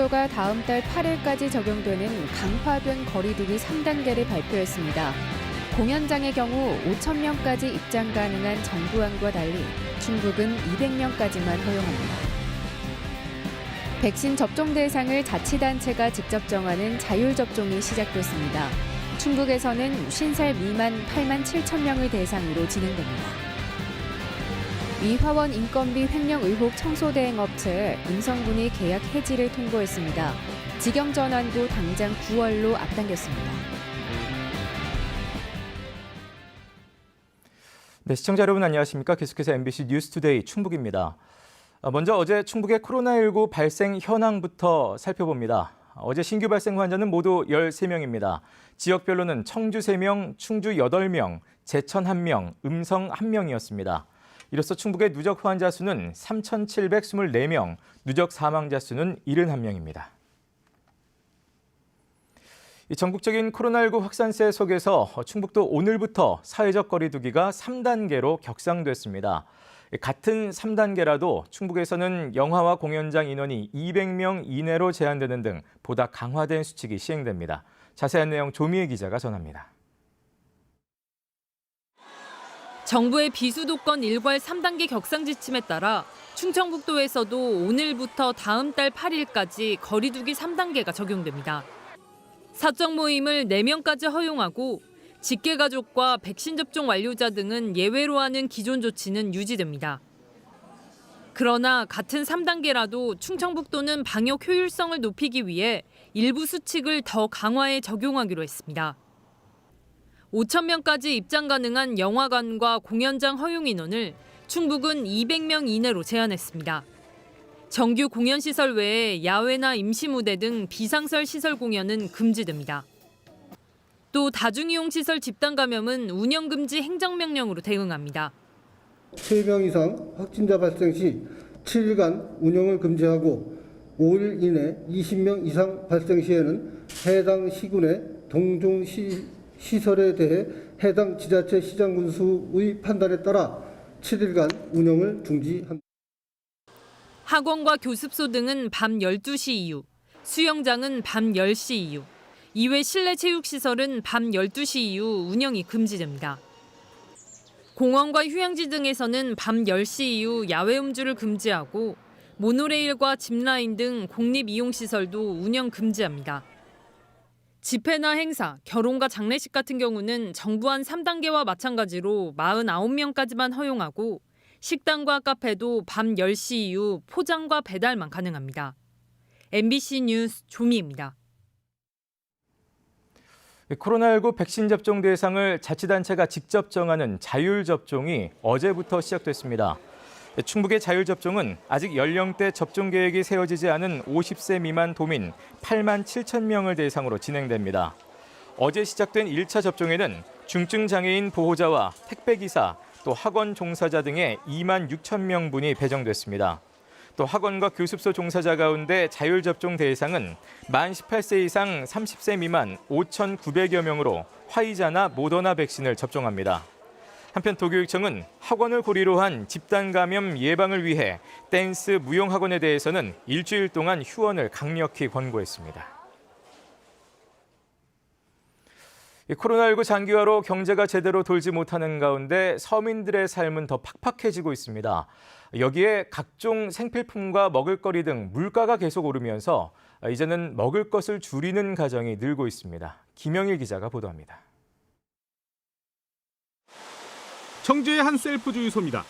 충청북도가 다음 달 8일까지 적용되는 강화된 거리두기 3단계를 발표했습니다. 공연장의 경우 5,000명까지 입장 가능한 정부안과 달리 충북은 200명까지만 허용합니다. 백신 접종 대상을 자치단체가 직접 정하는 자율접종이 시작됐습니다. 충북에서는 50살 미만 8만 7천 명을 대상으로 진행됩니다. 이화원 인건비 횡령 의혹 청소대행 업체 음성군이 계약 해지를 통보했습니다. 직영 전환도 당장 9월로 앞당겼습니다. 네, 시청자 여러분 안녕하십니까? 계속해서 MBC 뉴스투데이 충북입니다. 아, 먼저 어제 충북의 코로나19 발생 현황부터 살펴봅니다. 어제 신규 발생 환자는 모두 13명입니다. 지역별로는 청주 3명, 충주 8명, 제천 1명, 음성 1명이었습니다. 이로써 충북의 누적 환자 수는 3,724명, 누적 사망자 수는 71명입니다. 이 전국적인 코로나19 확산세 속에서 충북도 오늘부터 사회적 거리두기가 3단계로 격상됐습니다. 같은 3단계라도 충북에서는 영화와 공연장 인원이 200명 이내로 제한되는 등 보다 강화된 수칙이 시행됩니다. 자세한 내용 조미애 기자가 전합니다. 정부의 비수도권 일괄 3단계 격상 지침에 따라 충청북도에서도 오늘부터 다음 달 8일까지 거리두기 3단계가 적용됩니다. 사적 모임을 4명까지 허용하고 직계 가족과 백신 접종 완료자 등은 예외로 하는 기존 조치는 유지됩니다. 그러나 같은 3단계라도 충청북도는 방역 효율성을 높이기 위해 일부 수칙을 더 강화해 적용하기로 했습니다. 5천 명까지 입장 가능한 영화관과 공연장 허용 인원을 충북은 200명 이내로 제한했습니다. 정규 공연 시설 외에 야외나 임시 무대 등 비상설 시설 공연은 금지됩니다. 또 다중이용 시설 집단 감염은 운영 금지 행정명령으로 대응합니다. 3명 이상 확진자 발생 시 7일간 운영을 금지하고 5일 이내 20명 이상 발생 시에는 해당 시군의 동종 시, 시설에 대해 해당 지자체 시장 군수의 판단에 따라 7일간 운영을 중지합니다. 학원과 교습소 등은 밤 12시 이후, 수영장은 밤 10시 이후, 이외 실내 체육시설은 밤 12시 이후 운영이 금지됩니다. 공원과 휴양지 등에서는 밤 10시 이후 야외 음주를 금지하고 모노레일과 짚라인 등 공립 이용시설도 운영 금지합니다. 집회나 행사, 결혼과 장례식 같은 경우는 정부 안 3단계와 마찬가지로 49명까지만 허용하고 식당과 카페도 밤 10시 이후 포장과 배달만 가능합니다. MBC 뉴스 조미입니다. 코로나19 백신 접종 대상을 자치단체가 직접 정하는 자율 접종이 어제부터 시작됐습니다. 충북의 자율접종은 아직 연령대 접종 계획이 세워지지 않은 50세 미만 도민 8만 7천 명을 대상으로 진행됩니다. 어제 시작된 1차 접종에는 중증 장애인 보호자와 택배기사, 또 학원 종사자 등의 2만 6천 명분이 배정됐습니다. 또 학원과 교습소 종사자 가운데 자율접종 대상은 만 18세 이상 30세 미만 5,900여 명으로 화이자나 모더나 백신을 접종합니다. 한편 도교육청은 학원을 고리로 한 집단 감염 예방을 위해 댄스 무용 학원에 대해서는 일주일 동안 휴원을 강력히 권고했습니다. 이 코로나19 장기화로 경제가 제대로 돌지 못하는 가운데 서민들의 삶은 더 팍팍해지고 있습니다. 여기에 각종 생필품과 먹을거리 등 물가가 계속 오르면서 이제는 먹을 것을 줄이는 가정이 늘고 있습니다. 김영일 기자가 보도합니다. 청주의 한 셀프 주유소입니다.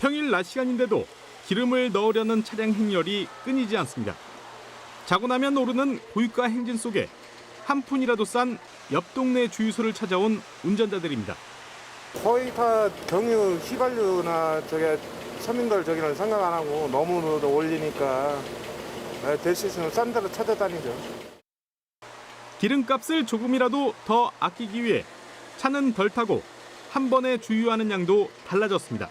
평일 낮 시간인데도 기름을 넣으려는 차량 행렬이 끊이지 않습니다. 자고 나면 오르는 고유가 행진 속에 한 푼이라도 싼 옆 동네 주유소를 찾아온 운전자들입니다. 거의 다 경유 휘발유나 저게 서민들 저기는 생각 안 하고 너무 올리니까 될수 있으면 싼 데로 찾아다니죠. 기름값을 조금이라도 더 아끼기 위해 차는 덜 타고 한 번에 주유하는 양도 달라졌습니다.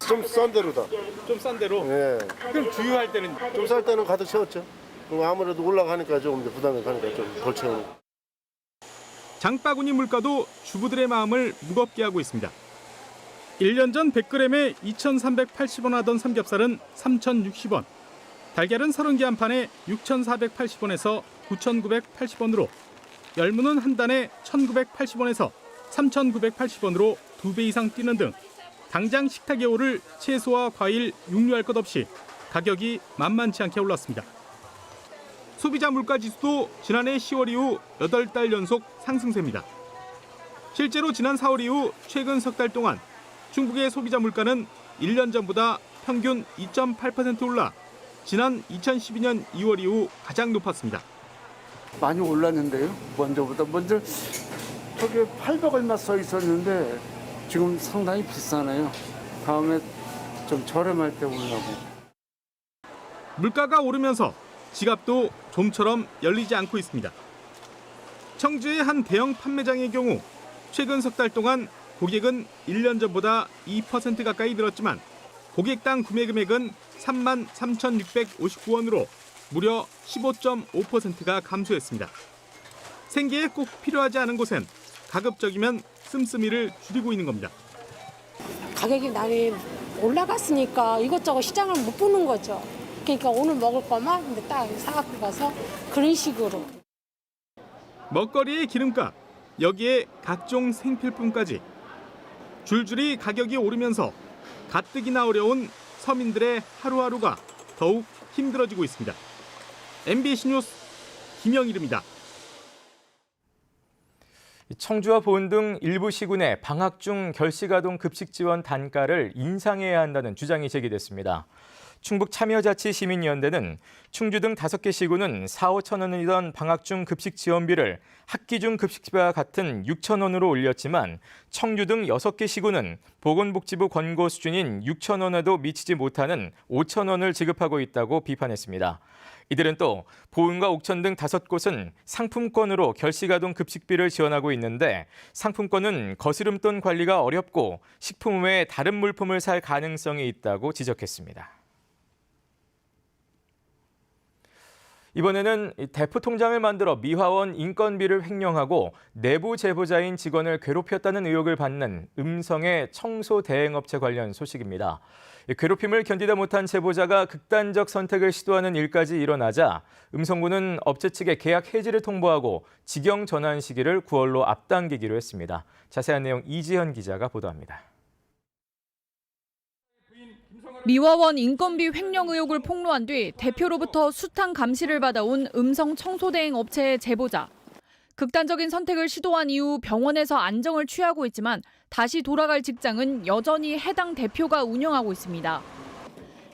좀싼 데로다. 좀 싼 대로. 예. 그럼 주유할 때는 좀 쌀 때는 가득 채웠죠. 그럼 아무래도 올라가니까 좀 부담이 가니까 좀덜 채우는. 장바구니 물가도 주부들의 마음을 무겁게 하고 있습니다. 1년 전 100g에 2,380원 하던 삼겹살은 3,060원. 달걀은 30개 한 판에 6,480원에서 9,980원으로 열무는 한 단에 1,980원에서 3,980원으로 두배 이상 뛰는 등 당장 식탁에 오를 채소와 과일, 육류할 것 없이 가격이 만만치 않게 올랐습니다. 소비자 물가 지수도 지난해 10월 이후 8달 연속 상승세입니다. 실제로 지난 4월 이후 최근 석 달 동안 충북의 소비자 물가는 1년 전보다 평균 2.8% 올라 지난 2012년 2월 이후 가장 높았습니다. 많이 올랐는데요. 먼저보다 먼저 저게 800 얼마 써 있었는데 지금 상당히 비싸네요. 다음에 좀 저렴할 때 올라고. 물가가 오르면서 지갑도 좀처럼 열리지 않고 있습니다. 청주의 한 대형 판매장의 경우 최근 석 달 동안 고객은 1년 전보다 2% 가까이 늘었지만 고객당 구매 금액은 3만 3,659원으로 무려 15.5%가 감소했습니다. 생계에 꼭 필요하지 않은 곳엔 가급적이면 씀씀이를 줄이고 있는 겁니다. 가격이 많이 올라갔으니까 이것저것 시장을 못 보는 거죠. 그러니까 오늘 먹을 거만 근데 딱 사갖고 가서 그런 식으로. 먹거리의 기름값, 여기에 각종 생필품까지 줄줄이 가격이 오르면서 가뜩이나 어려운 서민들의 하루하루가 더욱 힘들어지고 있습니다. MBC 뉴스 김영일입니다. 청주와 보은 등 일부 시군의 방학 중 결식아동 급식 지원 단가를 인상해야 한다는 주장이 제기됐습니다. 충북 참여자치시민연대는 충주 등 다섯 개 시군은 4, 5천 원이던 방학 중 급식 지원비를 학기 중 급식비와 같은 6천 원으로 올렸지만 청주 등 여섯 개 시군은 보건복지부 권고 수준인 6천 원에도 미치지 못하는 5천 원을 지급하고 있다고 비판했습니다. 이들은 또 보은과 옥천 등 다섯 곳은 상품권으로 결식아동 급식비를 지원하고 있는데 상품권은 거스름돈 관리가 어렵고 식품 외에 다른 물품을 살 가능성이 있다고 지적했습니다. 이번에는 이 대포 통장을 만들어 미화원 인건비를 횡령하고 내부 제보자인 직원을 괴롭혔다는 의혹을 받는 음성의 청소 대행업체 관련 소식입니다. 이 괴롭힘을 견디다 못한 제보자가 극단적 선택을 시도하는 일까지 일어나자 음성군은 업체 측에 계약 해지를 통보하고 직영 전환 시기를 9월로 앞당기기로 했습니다. 자세한 내용 이지현 기자가 보도합니다. 미화원 인건비 횡령 의혹을 폭로한 뒤 대표로부터 숱한 감시를 받아온 음성 청소대행 업체의 제보자. 극단적인 선택을 시도한 이후 병원에서 안정을 취하고 있지만 다시 돌아갈 직장은 여전히 해당 대표가 운영하고 있습니다.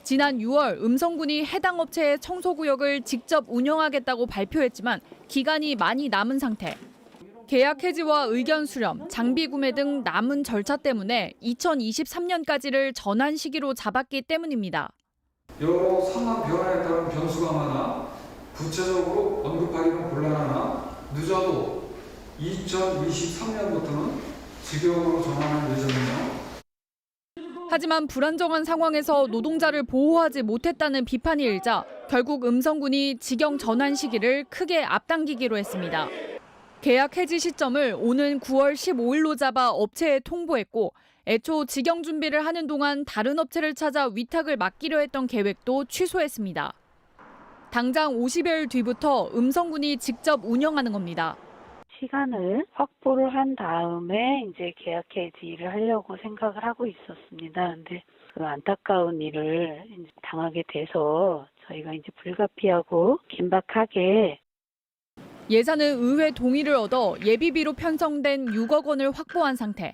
지난 6월 음성군이 해당 업체의 청소구역을 직접 운영하겠다고 발표했지만 기간이 많이 남은 상태. 계약 해지와 의견 수렴, 장비 구매 등 남은 절차 때문에 2023년까지를 전환 시기로 잡았기 때문입니다. 여러 상황 변화에 따른 변수가 많아 구체적으로 언급하기는 곤란하나 늦어도 2023년부터는 직영으로 전환할 예정이며 하지만 불안정한 상황에서 노동자를 보호하지 못했다는 비판이 일자 결국 음성군이 직영 전환 시기를 크게 앞당기기로 했습니다. 계약 해지 시점을 오는 9월 15일로 잡아 업체에 통보했고 애초 직영 준비를 하는 동안 다른 업체를 찾아 위탁을 맡기려 했던 계획도 취소했습니다. 당장 50여일 뒤부터 음성군이 직접 운영하는 겁니다. 시간을 확보를 한 다음에 이제 계약 해지를 하려고 생각을 하고 있었습니다. 근데 그 안타까운 일을 당하게 돼서 저희가 이제 불가피하고 긴박하게 예산은 의회 동의를 얻어 예비비로 편성된 6억 원을 확보한 상태.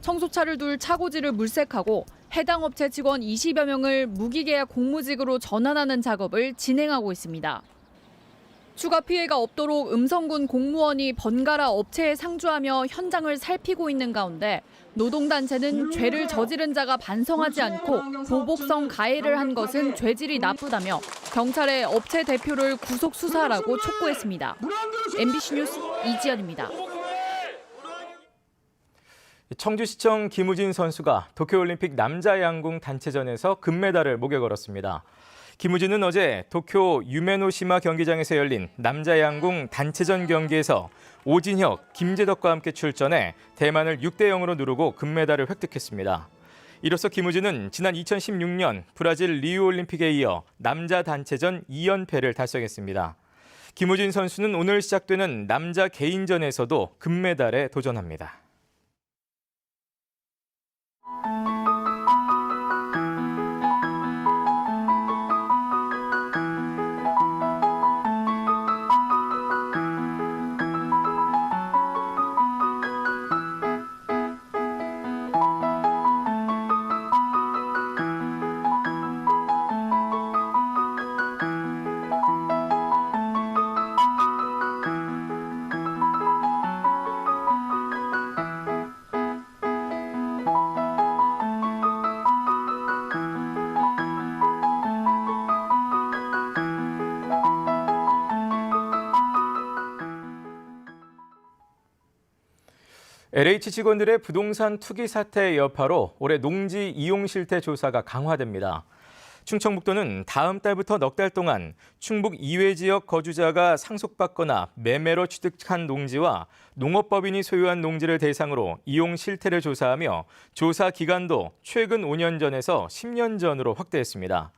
청소차를 둘 차고지를 물색하고 해당 업체 직원 20여 명을 무기계약 공무직으로 전환하는 작업을 진행하고 있습니다. 추가 피해가 없도록 음성군 공무원이 번갈아 업체에 상주하며 현장을 살피고 있는 가운데 노동단체는 죄를 저지른 자가 반성하지 않고 보복성 가해를 한 것은 죄질이 나쁘다며 경찰에 업체 대표를 구속 수사하라고 촉구했습니다. MBC 뉴스 이지연입니다. 청주시청 김우진 선수가 도쿄올림픽 남자 양궁 단체전에서 금메달을 목에 걸었습니다. 김우진은 어제 도쿄 유메노시마 경기장에서 열린 남자 양궁 단체전 경기에서 오진혁, 김재덕과 함께 출전해 대만을 6대 0으로 누르고 금메달을 획득했습니다. 이로써 김우진은 지난 2016년 브라질 리우올림픽에 이어 남자 단체전 2연패를 달성했습니다. 김우진 선수는 오늘 시작되는 남자 개인전에서도 금메달에 도전합니다. LH 직원들의 부동산 투기 사태 여파로 올해 농지 이용 실태 조사가 강화됩니다. 충청북도는 다음 달부터 넉 달 동안 충북 이외 지역 거주자가 상속받거나 매매로 취득한 농지와 농업법인이 소유한 농지를 대상으로 이용 실태를 조사하며 조사 기간도 최근 5년 전에서 10년 전으로 확대했습니다.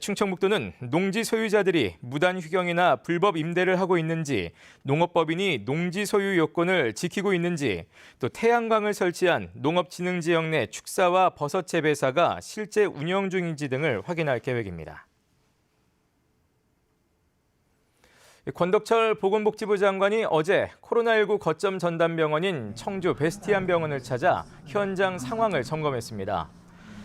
충청북도는 농지 소유자들이 무단 휴경이나 불법 임대를 하고 있는지, 농업법인이 농지 소유 요건을 지키고 있는지, 또 태양광을 설치한 농업진흥지역 내 축사와 버섯 재배사가 실제 운영 중인지 등을 확인할 계획입니다. 권덕철 보건복지부 장관이 어제 코로나19 거점 전담 병원인 청주 베스티안 병원을 찾아 현장 상황을 점검했습니다.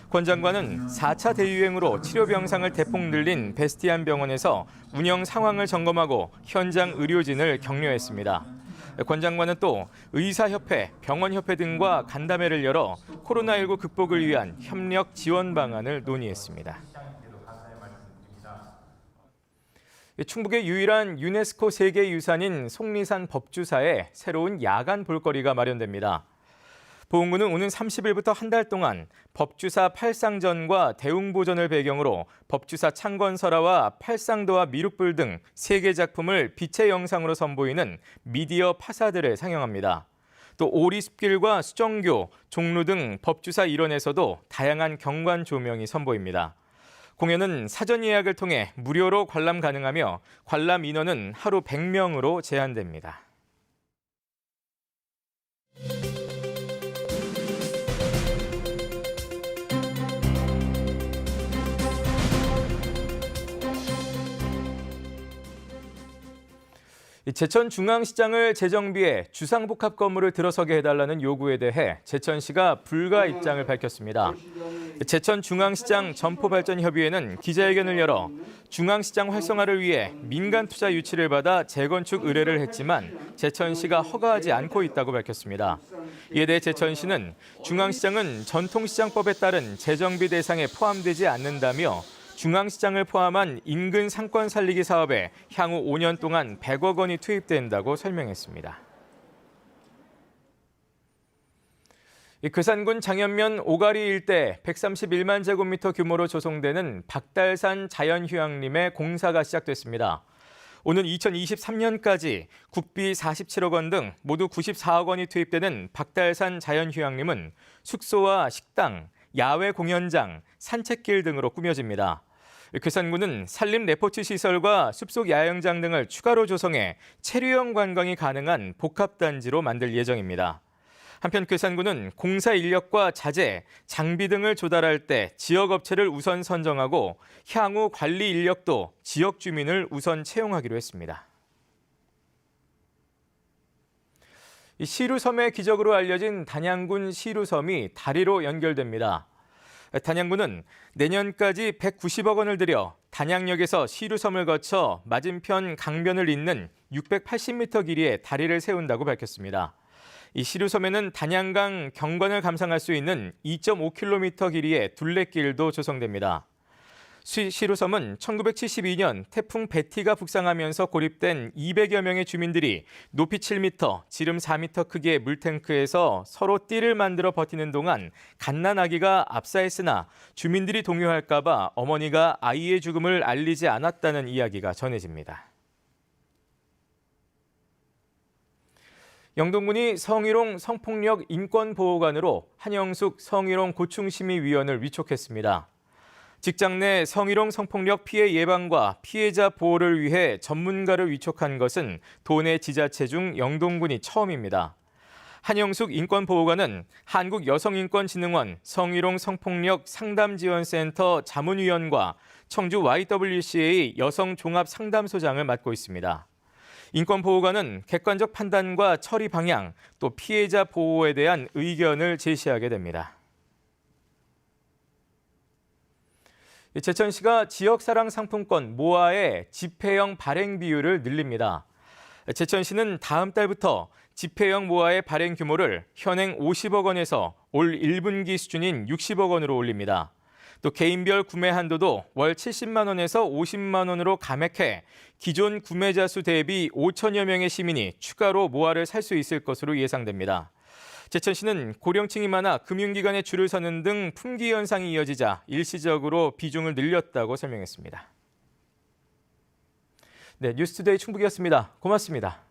권 장관은 4차 대유행으로 치료 병상을 대폭 늘린 베스티안 병원에서 운영 상황을 점검하고 현장 의료진을 격려했습니다. 권 장관은 또 의사협회, 병원협회 등과 간담회를 열어 코로나19 극복을 위한 협력 지원 방안을 논의했습니다. 충북의 유일한 유네스코 세계유산인 속리산 법주사에 새로운 야간 볼거리가 마련됩니다. 보훈군은 오는 30일부터 한 달 동안 법주사 팔상전과 대웅보전을 배경으로 법주사 창건설화와 팔상도와 미륵불 등세개 작품을 빛의 영상으로 선보이는 미디어 파사드를 상영합니다. 또 오리숲길과 수정교, 종로 등 법주사 일원에서도 다양한 경관 조명이 선보입니다. 공연은 사전 예약을 통해 무료로 관람 가능하며 관람 인원은 하루 100명으로 제한됩니다. 제천중앙시장을 재정비해 주상복합 건물을 들어서게 해달라는 요구에 대해 제천시가 불가 입장을 밝혔습니다. 제천중앙시장 점포발전협의회는 기자회견을 열어 중앙시장 활성화를 위해 민간 투자 유치를 받아 재건축 의뢰를 했지만 제천시가 허가하지 않고 있다고 밝혔습니다. 이에 대해 제천시는 중앙시장은 전통시장법에 따른 재정비 대상에 포함되지 않는다며 중앙시장을 포함한 인근 상권 살리기 사업에 향후 5년 동안 100억 원이 투입된다고 설명했습니다. 괴산군 장현면 오가리 일대 131만 제곱미터 규모로 조성되는 박달산 자연휴양림의 공사가 시작됐습니다. 오는 2023년까지 국비 47억 원 등 모두 94억 원이 투입되는 박달산 자연휴양림은 숙소와 식당, 야외 공연장, 산책길 등으로 꾸며집니다. 괴산군은 산림 레포츠 시설과 숲속 야영장 등을 추가로 조성해 체류형 관광이 가능한 복합단지로 만들 예정입니다. 한편 괴산군은 공사 인력과 자재, 장비 등을 조달할 때 지역 업체를 우선 선정하고 향후 관리 인력도 지역 주민을 우선 채용하기로 했습니다. 시루섬의 기적으로 알려진 단양군 시루섬이 다리로 연결됩니다. 단양군은 내년까지 190억 원을 들여 단양역에서 시루섬을 거쳐 맞은편 강변을 잇는 680m 길이의 다리를 세운다고 밝혔습니다. 이 시루섬에는 단양강 경관을 감상할 수 있는 2.5km 길이의 둘레길도 조성됩니다. 시루섬은 1972년 태풍 베티가 북상하면서 고립된 200여 명의 주민들이 높이 7m, 지름 4m 크기의 물탱크에서 서로 띠를 만들어 버티는 동안 갓난아기가 압사했으나 주민들이 동요할까 봐 어머니가 아이의 죽음을 알리지 않았다는 이야기가 전해집니다. 영동군이 성희롱 성폭력 인권보호관으로 한영숙 성희롱 고충심의위원을 위촉했습니다. 직장 내 성희롱 성폭력 피해 예방과 피해자 보호를 위해 전문가를 위촉한 것은 도내 지자체 중 영동군이 처음입니다. 한영숙 인권보호관은 한국여성인권진흥원 성희롱 성폭력 상담지원센터 자문위원과 청주 YWCA 여성종합상담소장을 맡고 있습니다. 인권보호관은 객관적 판단과 처리 방향, 또 피해자 보호에 대한 의견을 제시하게 됩니다. 제천시가 지역사랑 상품권 모아의 집회형 발행 비율을 늘립니다. 제천시는 다음 달부터 집회형 모아의 발행 규모를 현행 50억 원에서 올 1분기 수준인 60억 원으로 올립니다. 또 개인별 구매 한도도 월 70만 원에서 50만 원으로 감액해 기존 구매자 수 대비 5천여 명의 시민이 추가로 모아를 살 수 있을 것으로 예상됩니다. 제천 시는 고령층이 많아 금융기관에 줄을 서는 등 품귀 현상이 이어지자 일시적으로 비중을 늘렸다고 설명했습니다. 네, 뉴스투데이 충북이었습니다. 고맙습니다.